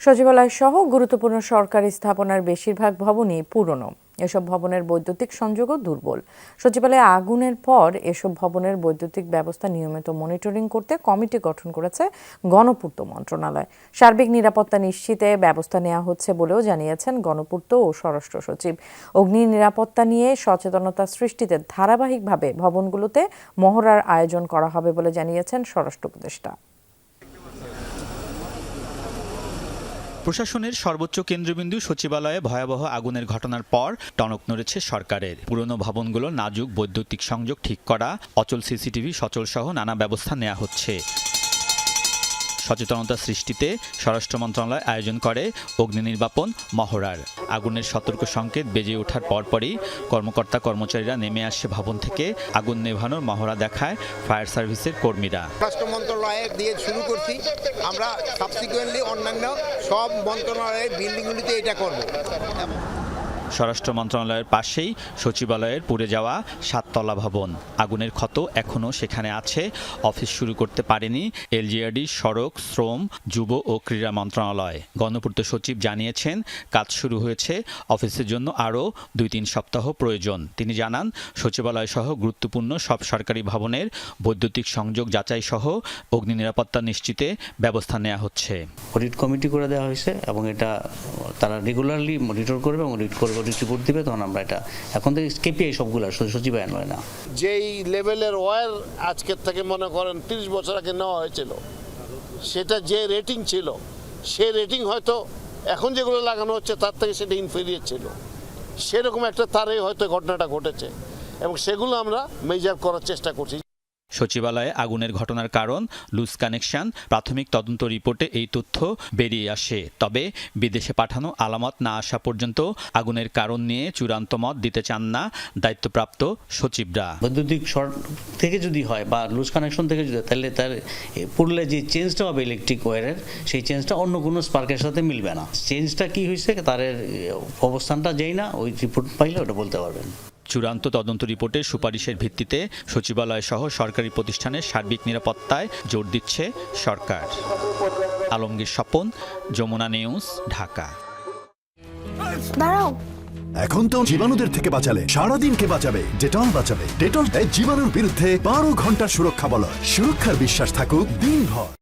সচিবালয় সহ গুরুত্বপূর্ণ সরকারি স্থাপনার বেশিরভাগ ভবনই পুরনো। এসব ভবনের বৈদ্যুতিক সংযোগও দুর্বল। সচিবালয়ে আগুনের পর এসব ভবনের বৈদ্যুতিক ব্যবস্থা নিয়মিত মনিটরিং করতে কমিটি গঠন করেছে গণপূর্ত মন্ত্রণালয়। সার্বিক নিরাপত্তা নিশ্চিতে ব্যবস্থা নেওয়া হচ্ছে বলেও জানিয়েছেন গণপূর্ত ও স্বরাষ্ট্র সচিব। অগ্নি নিরাপত্তা নিয়ে সচেতনতা সৃষ্টিতে ধারাবাহিকভাবে ভবনগুলোতে মহড়ার আয়োজন করা হবে বলে জানিয়েছেন স্বরাষ্ট্র উপদেষ্টা। প্রশাসনের সর্বোচ্চ কেন্দ্রবিন্দু সচিবালয়ে ভয়াবহ আগুনের ঘটনার পর টনক নড়েছে সরকারের। পুরনো ভবনগুলো নাজুক বৈদ্যুতিক সংযোগ ঠিক করা, অচল সিসিটিভি সচল সহ নানা ব্যবস্থা নেওয়া হচ্ছে। সচেতনতা সৃষ্টিতে স্বরাষ্ট্র মন্ত্রণালয় আয়োজন করে অগ্নি নির্বাপন মহড়ার। আগুনের সতর্ক সংকেত বেজে ওঠার পরপরই কর্মকর্তা কর্মচারীরা নেমে আসে ভবন থেকে। আগুন নেভানোর মহড়া দেখায় ফায়ার সার্ভিসের কর্মীরা। স্বরাষ্ট্র মন্ত্রণালয়ে দিয়ে শুরু করছি। আমরা সাবসিকুয়েন্টলি অন্যান্য সব মন্ত্রণালয়ের বিল্ডিংগুলিতে এটা করব। স্বরাষ্ট্র মন্ত্রণালয়ের পাশেই সচিবালয়ের পুড়ে যাওয়া সাততলা ভবন। আগুনের ক্ষত এখনও সেখানে আছে। অফিস শুরু করতে পারেনি এলজিআরডি, সড়ক, শ্রম, যুব ও ক্রীড়া মন্ত্রণালয়। গণপূর্ত সচিব জানিয়েছেন, কাজ শুরু হয়েছে। অফিসের জন্য আরও দুই তিন সপ্তাহ প্রয়োজন। তিনি জানান সচিবালয় সহ গুরুত্বপূর্ণ সব সরকারি ভবনের বৈদ্যুতিক সংযোগ যাচাই সহ অগ্নি নিরাপত্তা নিশ্চিতে ব্যবস্থা নেওয়া হচ্ছে। অডিট কমিটি করে দেওয়া হয়েছে এবং এটা তারা রেগুলারলি মনিটর করবে এবং অডিট করবে। অডিট রিপোর্ট দিবে, তখন আমরা এটা এখন থেকে কেপিআই সবগুলো, শুধু সচিবায়ন হয় না। যেই লেভেলের ওয়্যার আজকের থেকে মনে করেন তিরিশ বছর আগে নেওয়া হয়েছিল, সেটা যে রেটিং ছিল, সে রেটিং হয়তো এখন যেগুলো লাগানো হচ্ছে, তার থেকে সেটা ইনফেরিয়ার ছিল। সেরকম একটা তারে হয়তো ঘটনাটা ঘটেছে, এবং সেগুলো আমরা মেজার করার চেষ্টা করছি। সচিবালয়ে আগুনের ঘটনার কারণ লুজ কানেকশন প্রাথমিক তদন্ত রিপোর্টে এই তথ্য বেরিয়ে আসে। তবে বিদেশে পাঠানো আলামত না আসা পর্যন্ত আগুনের কারণ নিয়ে চূড়ান্ত মত দিতে চান না দায়িত্বপ্রাপ্ত সচিবরা। বৈদ্যুতিক শর্ট থেকে যদি হয় বা লুজ কানেকশন থেকে যদি তাহলে তার এ, পুরলে যে চেঞ্জটা হবে ইলেকট্রিক ওয়ারের সেই চেঞ্জটা অন্য কোনো স্পার্কের সাথে মিলবে না। চেঞ্জটা কি হয়েছে তার অবস্থানটা যেই না ওই রিপোর্ট পাইলে ওটা বলতে পারবেন। চূড়ান্ত তদন্ত রিপোর্টের সুপারিশের ভিত্তিতে সচিবালয় সহ সরকারি প্রতিষ্ঠানের সার্বিক নিরাপত্তায় জোর দিচ্ছে সরকার। আলমগীর স্বপন যমুনা নিউজ ঢাকা। দাঁড়াও। এখন তো জীবাণুদের থেকে বাঁচালে সারাদিনকে বাঁচাবে ডেটল বাঁচাবে। ডেটল দেয় জীবাণুর বিরুদ্ধে বারো ঘণ্টার সুরক্ষা বলয়। সুরক্ষার বিশ্বাস থাকুক দিনভর।